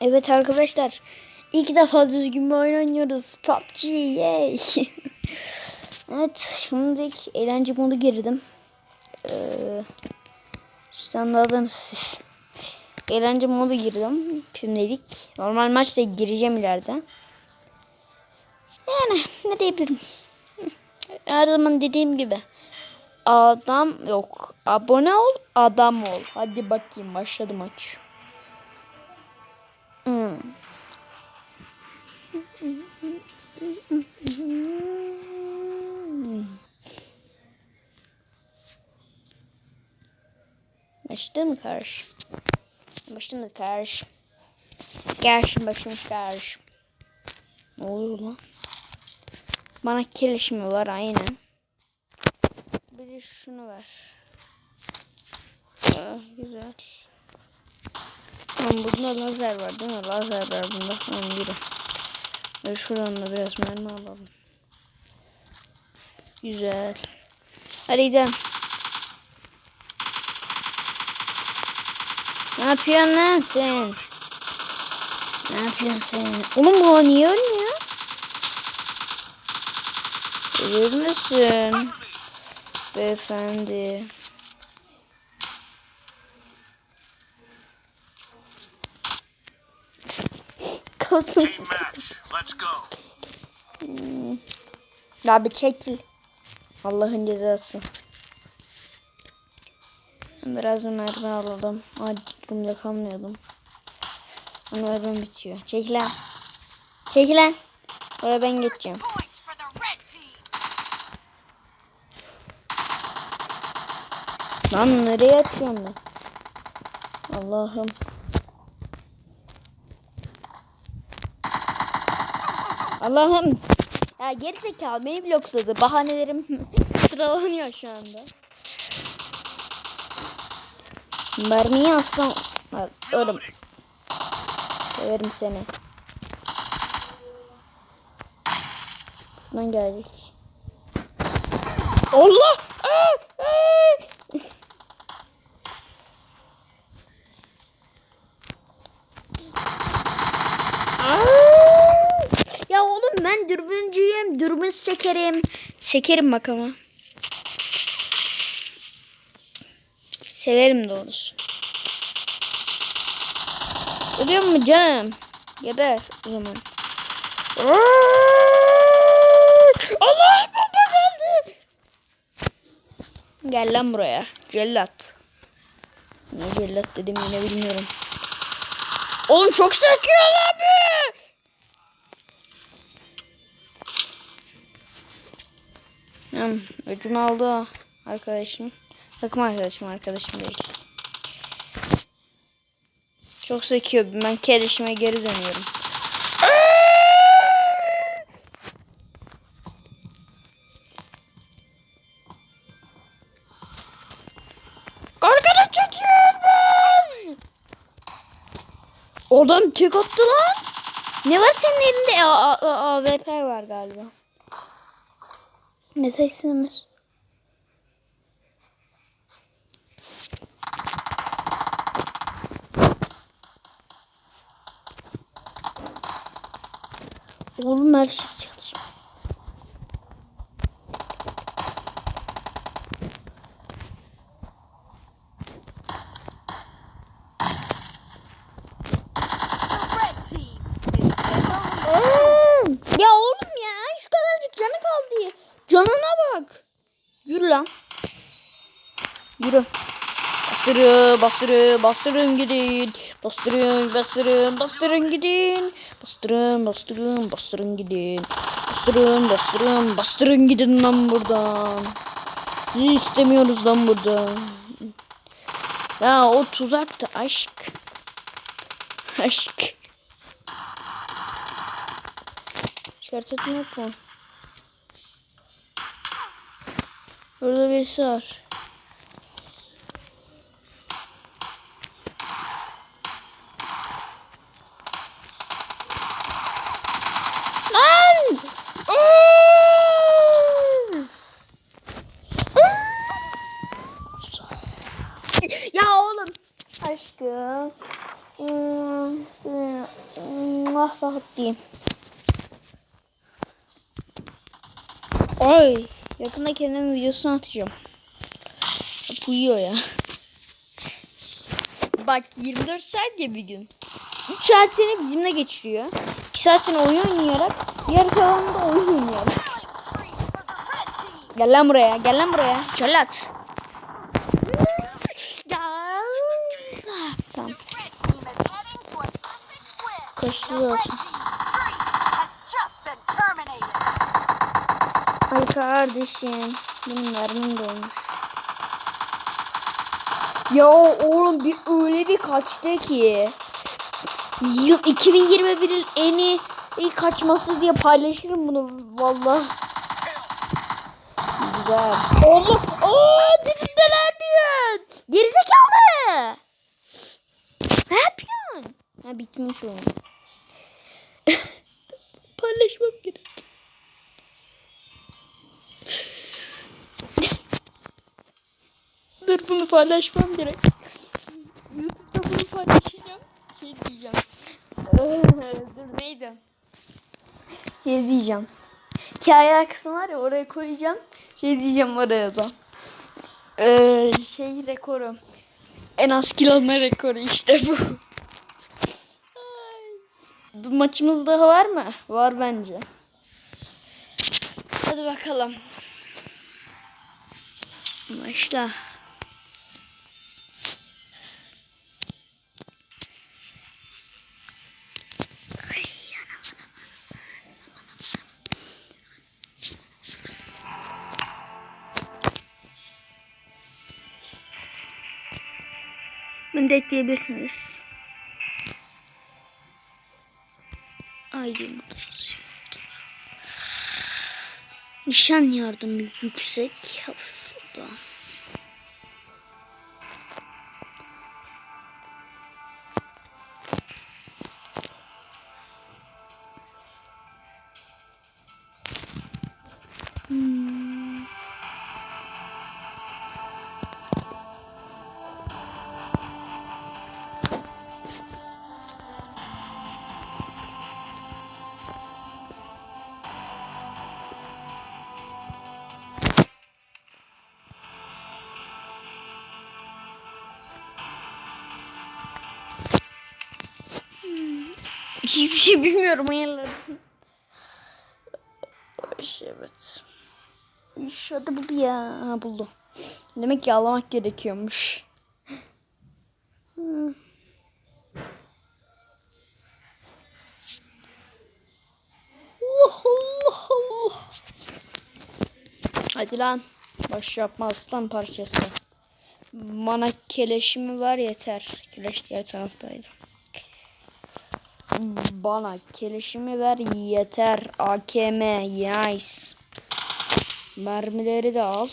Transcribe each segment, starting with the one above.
Evet arkadaşlar. İlk defa düzgün bir oyun oynuyoruz. PUBG yay. evet şimdi eğlence modu girdim. Ee, standartın siz. Eğlence modu girdim. Şimdilik. Normal maçta gireceğim ileride. Yani ne diyebilirim. Her zaman dediğim gibi. Adam yok. Abone ol, adam ol. Hadi bakayım başladı maç. Başladı mı karşı? Başladı mı karşı? Karşı başlamış karşı. Ne oluyor lan? Bana keleş mi var aynen. Bir şunu ver. Ah, güzel. Tamam bunda lazer var değil mi? Lazer var bunda. Tamam yürü. Ve şuradan da biraz mermi alalım. Güzel. Hadi gidelim. Ne yapıyorsun lan sen? Ne yapıyorsun sen? Oğlum bu niye ölmüyor? Ölür müsün? Beyefendi. Go. Ya bir çekil. Allah'ın cezası. Biraz mermi alalım. Durumda kalmayalım. Mermim bitiyor. Çekil lan. Çekil lan. Oraya ben geçeceğim. Lan nereye açıyorum ben? Allah'ım. Allah'ım. Ya geri zekalı beni blokladı. Bahanelerim sıralanıyor şu anda. Mermiyi aslan. Oğlum. Severim seni. Şuradan gelecek. Allah! Aa! Aa! Ya oğlum ben sekerim. Sekerim bak ama. Severim doğrusu. Ölüyor mu canım? Geber o zaman. Allah baba geldi. Gel lan buraya. Cellat. Ne cellat dedim yine bilmiyorum. Oğlum çok sekiyor abi. Hmm, öcümü aldı arkadaşım. Takım arkadaşım arkadaşım değil. Çok sekiyor. Ben kerişime geri dönüyorum. Arkada çekiyor Oradan tek attı lan. Ne var senin elinde? AWP var galiba. Ne seksiniz? Oğlum herkes çalışıyor. The red team is Ya oğlum ya şu kadarcık canı kaldı ya. Canına bak. Yürü lan. Yürü. Bastırın, bastırın, bastırın gidin. Bastırın, bastırın, bastırın gidin. Bastırın, bastırın, bastırın gidin. Bastırın, bastırın, bastırın gidin lan buradan. Sizi istemiyoruz lan buradan. Ya o tuzaktı aşk. Aşk. Çıkartın yok mu? Burada birisi var. Ya oğlum. Aşkım. Hmm, Ah rahat diyeyim. Ay yakında kendim videosunu atacağım. Uyuyor ya. Bak 24 saat ya bir gün. 3 saatini bizimle geçiriyor. 2 saatini oyun oynayarak diğer kalanında oyun oynayarak. Gel lan buraya gel lan buraya. Çölat. Koşuyor. Ay kardeşim. Benim mermim dolmuş. Ya oğlum bir öyle bir kaçtı ki. Yıl 2021'in en iyi, iyi kaçması diye paylaşırım bunu valla. Güzel. Oğlum. Dibimde ne yapıyorsun? Gerizekalı. Ne yapıyorsun? Ha bitmiş oyun. Paylaşmam gerek. Dur bunu paylaşmam gerek. YouTube'da bunu paylaşacağım. Şey diyeceğim. Dur neydi? Şey diyeceğim. Hikaye kısmı var ya oraya koyacağım. Şey diyeceğim oraya da. Ee, şey rekoru. En az kilo alma rekoru işte bu. Bu maçımız daha var mı? Var bence. Hadi bakalım. Başla. De ekleyebilirsiniz. Aydın Nişan yardımı yüksek. Hafif o şey bilmiyorum ayarladım. Evet. Şurada buldu ya. Ha, buldu. Demek ki ağlamak gerekiyormuş. Hmm. Allah Allah Allah. Hadi lan. Boş yapma aslan parçası. Bana keleşimi var yeter. Keleş diğer taraftaydı. Bana keleşimi ver yeter. AKM nice. Mermileri de al.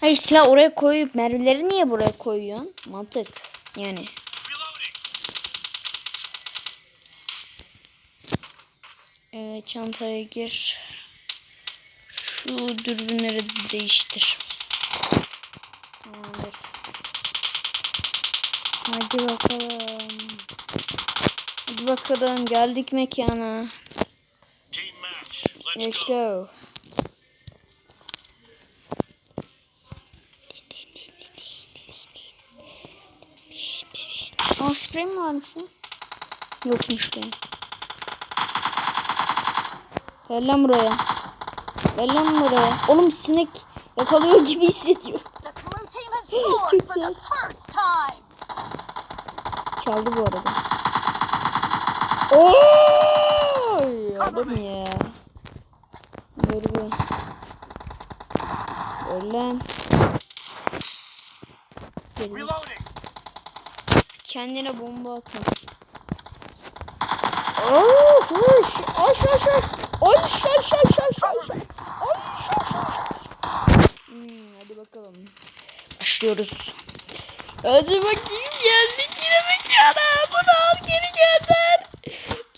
Hayır silah oraya koyup mermileri niye buraya koyuyorsun? Mantık yani. Ee, çantaya gir. Şu dürbünleri değiştir. Tamamdır. Hadi bakalım. Hadi bakalım geldik mekana. Let's Let's go. go. Aa sprey mi varmış lan? Yokmuş da. Gel lan buraya. Gel lan buraya. Oğlum sinek yakalıyor gibi hissediyorum. Blue Çaldı bu arada. Oy! Adam ya. Böyle bir. Ölen. Kendine bomba atma. Oh, hoş. Aş aş aş. Aş aş aş aş aş. Aş aş aş aş. Hmm, hadi bakalım. Başlıyoruz. Hadi bakayım geldik mekana. Bunu al geri gönder.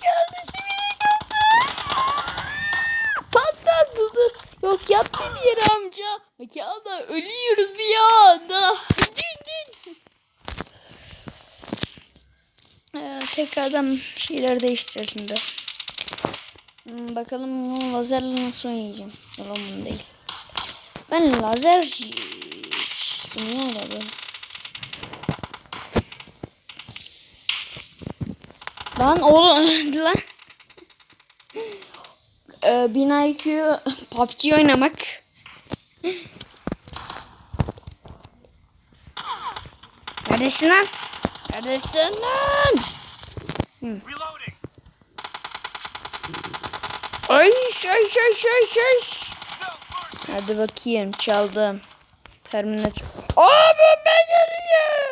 Kardeşim yine gönder. Patlar durdu. Yok yat bir yere amca. Mekanda ölüyoruz bir anda. Din. Evet tekrardan şeyler değiştirelim de. Hmm, bakalım bu lazerle nasıl oynayacağım. Bunu değil. Ben lazer... Bu niye öyle böyle? Lan oğlum lan. Ee, 1000 IQ PUBG oynamak. Neredesin lan? Neredesin lan? Reloading. Ay ay ay ay ay. No mercy. Hadi bakayım çaldım. Terminator. Aa bomba geliyor.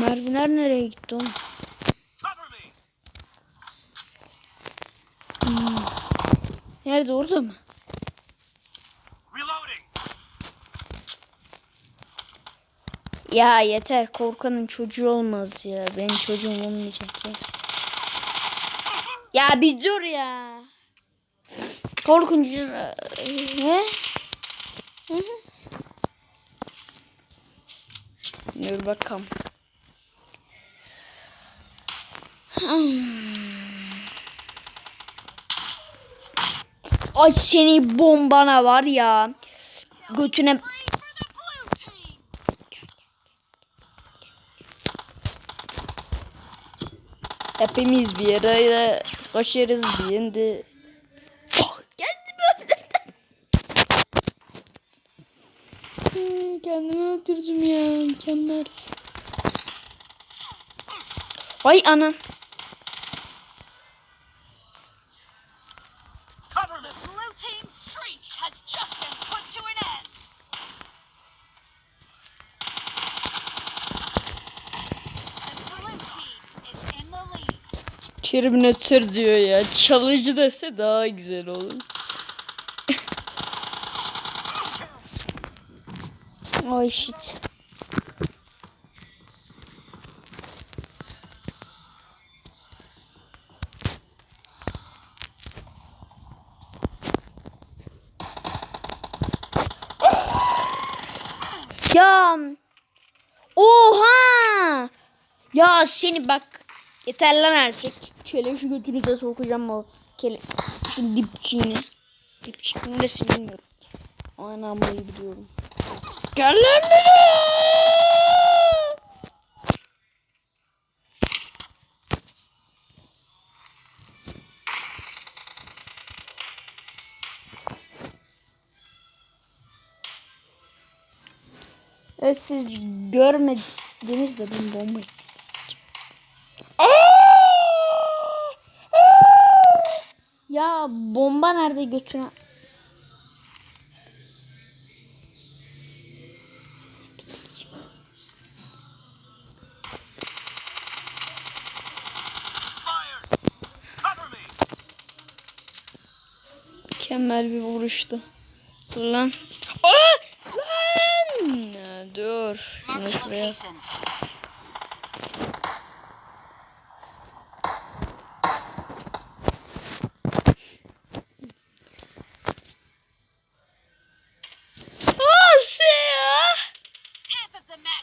Mermiler nereye gitti oğlum? Hmm. Nerede orada mı? Ya yeter korkanın çocuğu olmaz ya. Benim çocuğum olmayacak ya. Ya bir dur ya. Korkunç. Ne? Dur bakalım. Hmm. Ay seni bombana var ya. Götüne. Hepimiz bir araya koşarız birinde. Oh, kendimi öldürdüm. Hmm, kendimi öldürdüm ya. Mükemmel. Vay anan. Terminator diyor ya. Çalıcı dese daha güzel olur. Ay shit. Ya. Oha. Ya seni bak. Yeter lan artık. Şöyle şu götünü de sokacağım o kele şu dipçiğini. Dipçiğini nasıl bilmiyorum. Anamı biliyorum. Gel lan buraya. Evet siz görmediniz de ben bombayı. Ya bomba nerede götüren? Mükemmel bir vuruştu. Dur lan. Aa! Lan! Dur. Şunu Marked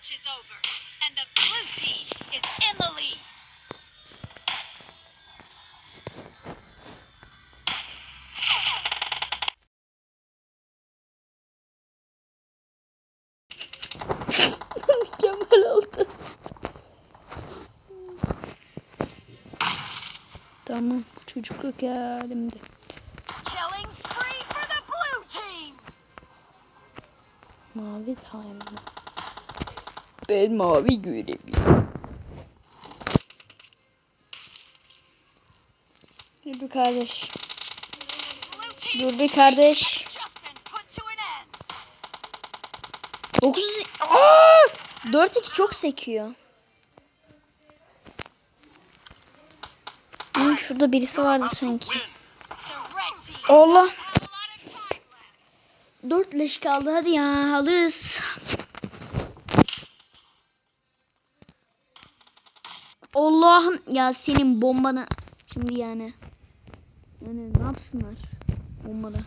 match is over, and the blue team is in the lead. Mükemmel oldu. Tamam. Çocukluk halimde. Killing spree for the blue team. Mavi time. Ben mavi görebiliyorum. Dur bir kardeş. Dur bir kardeş. just been put to an end. 9 Aa! 4-2 çok sekiyor. Hı, şurada birisi vardı sanki. Allah. have a lot of time left. 4 leş kaldı hadi ya alırız. Allah'ım ya senin bombanı şimdi yani. Yani ne yapsınlar bombada?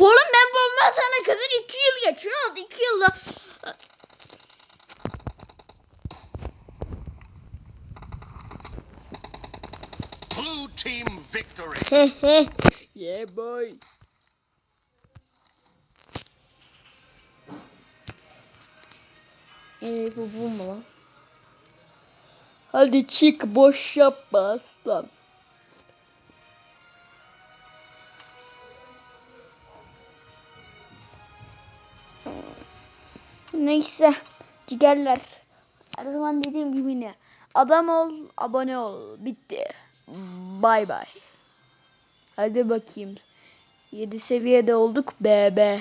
Oğlum ben bomba kazana kadar 2 yıl geçiyor. 2 yılda Blue team victory. yeah boy. Ee, bu lan? Hadi çık boş yapma aslan. Neyse cigerler. Her zaman dediğim gibi ne? Adam ol, abone ol. Bitti. Bay bay. Hadi bakayım. 7 seviyede olduk. BB.